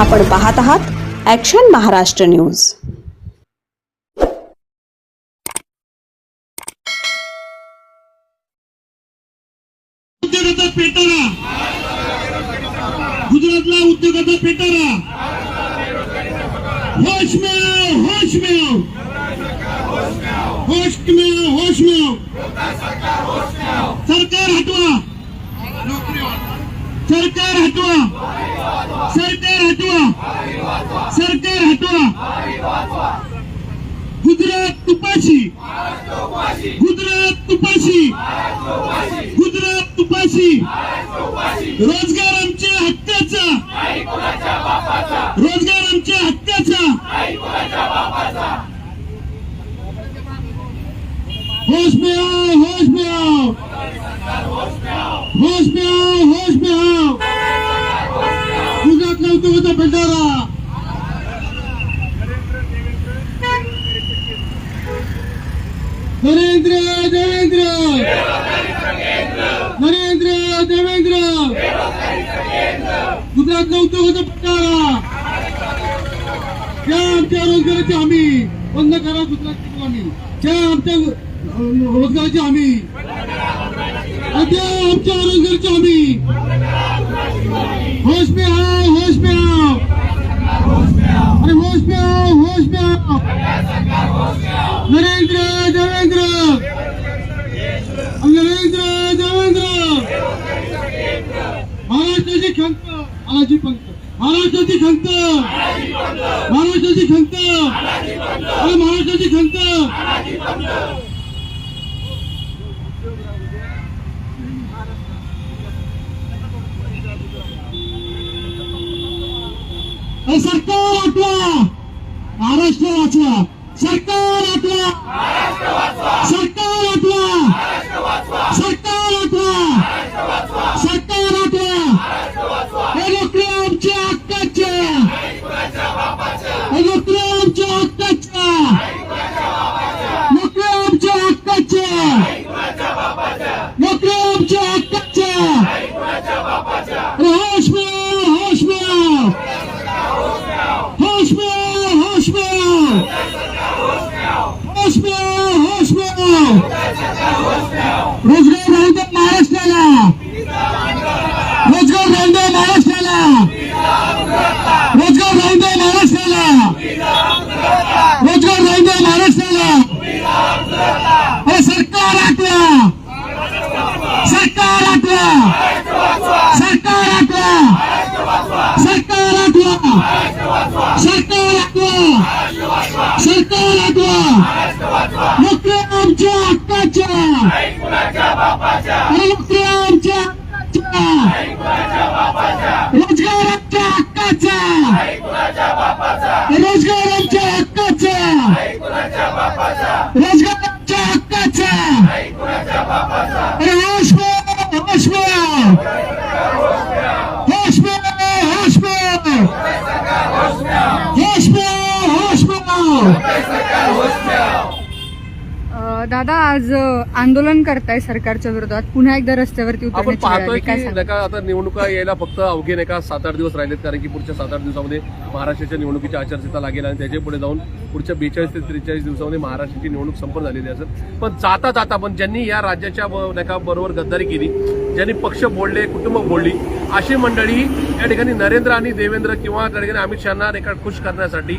आपण पाहत आहात ॲक्शन महाराष्ट्र न्यूज उद्योगाचा पेटारा. गुजरातला उद्योगाचा पेटारा. होश में आओ होश में आओ होश में आओ होश में आओ सरकार हटवा. सरकार हटवा. सरकार हटवा. सरकार हटवा. गुजरात तुपाशी. गुजरात तुपाशी. गुजरात तुपाशी. रोजगार आमच्या हक्काचा. रोजगार आमच्या हक्काचा. होश में आओ होश में आओ होश में आओ गुजरातला उद्योगाचा भंडारा नरेंद्र देवेंद्र नरेंद्र देवेंद्र गुजरातला उद्योगाचा पट्टारा त्या आमच्या रोजगाराची हमी बंद करा गुजरातची गुलामी त्या आमच्या रोजगाराची हमी त्या आमच्या रोजगाराची हमी होश में हा होश में आओ अरे होश में आओ होश में आओ नरेंद्र देवेंद्र! नरेंद्र देवेंद्र! महाराष्ट्राची खंत आलाजी पंत! महाराष्ट्राची खंत! महाराष्ट्राची खंत! अरे महाराष्ट्राची खंत! सरकार वाटवा महाराष्ट्र वाचवा! सरकार रोज़गार राहू दे महाराष्ट्राला रोज़गार राहू दे महाराष्ट्राला रोज़गार राहू दे महाराष्ट्राला रोज़गार राहू दे महाराष्ट्राला अरे सरकार आठवा सरकार आठवा सरकार आठवा सरकार आठवा सरकार आठवा सरकार आठवा आमच्या हक्काच्या अरे आमच्या हक्काच्या रोजगार हक्काचा. रोजगारांच्या हक्काचा. रोजगार आमच्या हक्काचा अरे होश में आओ, होश में आओ. होश में आओ, होश में आओ. होश में आओ, होश में आओ. अ, दादा आज आंदोलन करताय सरकारच्या विरोधात पुन्हा एकदा रस्त्यावरती आपण पाहतोय. की नाही? का आता निवडणुका यायला फक्त अवघे नाही का सात आठ दिवस राहिलेत कारण की पुढच्या सात आठ दिवसामध्ये महाराष्ट्राच्या निवडणुकीची आचारसंहिता लागेल आणि त्याच्या पुढे जाऊन पुढच्या बेचाळीस ते त्रेचाळीस दिवसामध्ये महाराष्ट्राची निवडणूक संपन्न झालेली असेल पण जाता जाता पण ज्यांनी या राज्याच्या नाही का बरोबर गद्दारी केली ज्यांनी पक्ष बोलले कुटुंब बोलली अशी मंडळी या ठिकाणी नरेंद्र आणि देवेंद्र किंवा त्या ठिकाणी अमित शहाना खुश करण्यासाठी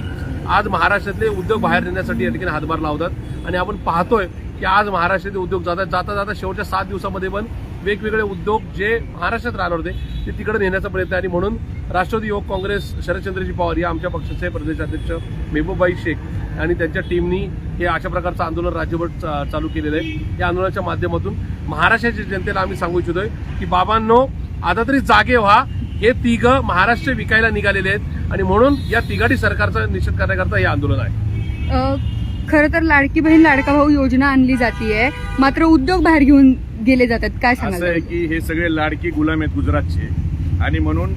आज महाराष्ट्रातले उद्योग बाहेर नेण्यासाठी या ठिकाणी हातभार लावतात. आणि आपण पाहतोय की आज महाराष्ट्रातले उद्योग जातात जाता जाता शेवटच्या सात दिवसामध्ये पण वेगवेगळे उद्योग जे महाराष्ट्रात राहणार होते ते तिकडे नेण्याचा प्रयत्न आणि म्हणून राष्ट्रवादी युवक काँग्रेस शरदचंद्रजी पवार या आमच्या पक्षाचे प्रदेशाध्यक्ष मेहबूबाई शेख आणि त्यांच्या टीमनी हे अशा प्रकारचं आंदोलन राज्यभर चा- चालू केलेलं आहे. या आंदोलनाच्या माध्यमातून महाराष्ट्राच्या जनतेला आम्ही सांगू इच्छितोय की बाबांनो आता तरी जागे व्हा. हे तिघं महाराष्ट्र विकायला निघालेले आहेत. आणि म्हणून या तिघाडी सरकारचा निषेध करण्याकरता हे आंदोलन आहे. खरं तर लाडकी बहीण लाडका भाऊ योजना आणली जातीये. मात्र उद्योग बाहेर घेऊन गेले जातात. काय असं आहे की हे सगळे लाडकी गुलाम आहेत गुजरातचे. आणि म्हणून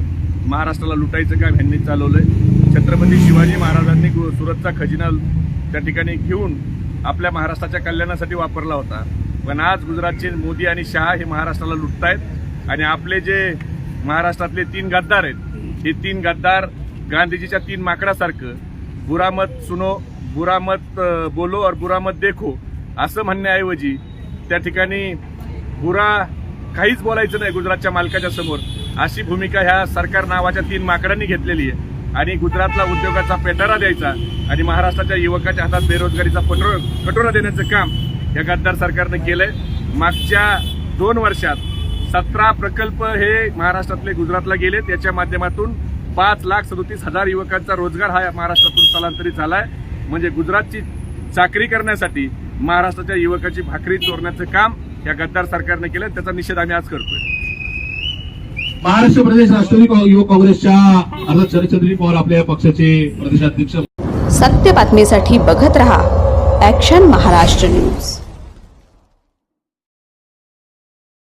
महाराष्ट्राला लुटायचं काम ह्यांनी चालवलंय? छत्रपती शिवाजी महाराजांनी गु- सुरतचा खजिना त्या ठिकाणी घेऊन आपल्या महाराष्ट्राच्या कल्याणासाठी वापरला होता. पण आज गुजरातचे मोदी आणि शहा हे महाराष्ट्राला लुटतायत. आणि आपले जे महाराष्ट्रातले तीन गद्दार आहेत हे तीन गद्दार गांधीजीच्या तीन माकडासारखं बुरामत सुनो बुरामत बोलो और बुरामत देखो असं म्हणण्याऐवजी त्या ठिकाणी बुरा काहीच बोलायचं नाही गुजरातच्या मालकाच्या समोर. अशी भूमिका ह्या सरकार नावाच्या तीन माकडांनी घेतलेली आहे. आणि गुजरातला उद्योगाचा पेटारा द्यायचा आणि महाराष्ट्राच्या युवकाच्या हातात बेरोजगारीचा पटो कटोरा देण्याचं काम या गद्दार सरकारनं केलंय. मागच्या दोन वर्षात सतरा प्रकल्प हे महाराष्ट्रातले गुजरातला गेले त्याच्या माध्यमातून पाच लाख सदोतीस हजार युवकांचा रोजगार हा महाराष्ट्रातून स्थलांतरित झालाय. म्हणजे गुजरातची चाकरी करण्यासाठी महाराष्ट्राच्या युवकाची भाकरी चोरण्याचं काम या गद्दार सरकारनं केलं. त्याचा निषेध आम्ही आज करतोय. महाराष्ट्र प्रदेश राष्ट्रवादी युवक काँग्रेसच्या अर्थात शरदचंद्री पवार आपल्या पक्षाचे प्रदेशाध्यक्ष. सत्य बातमीसाठी बघत रहा ॲक्शन महाराष्ट्र न्यूज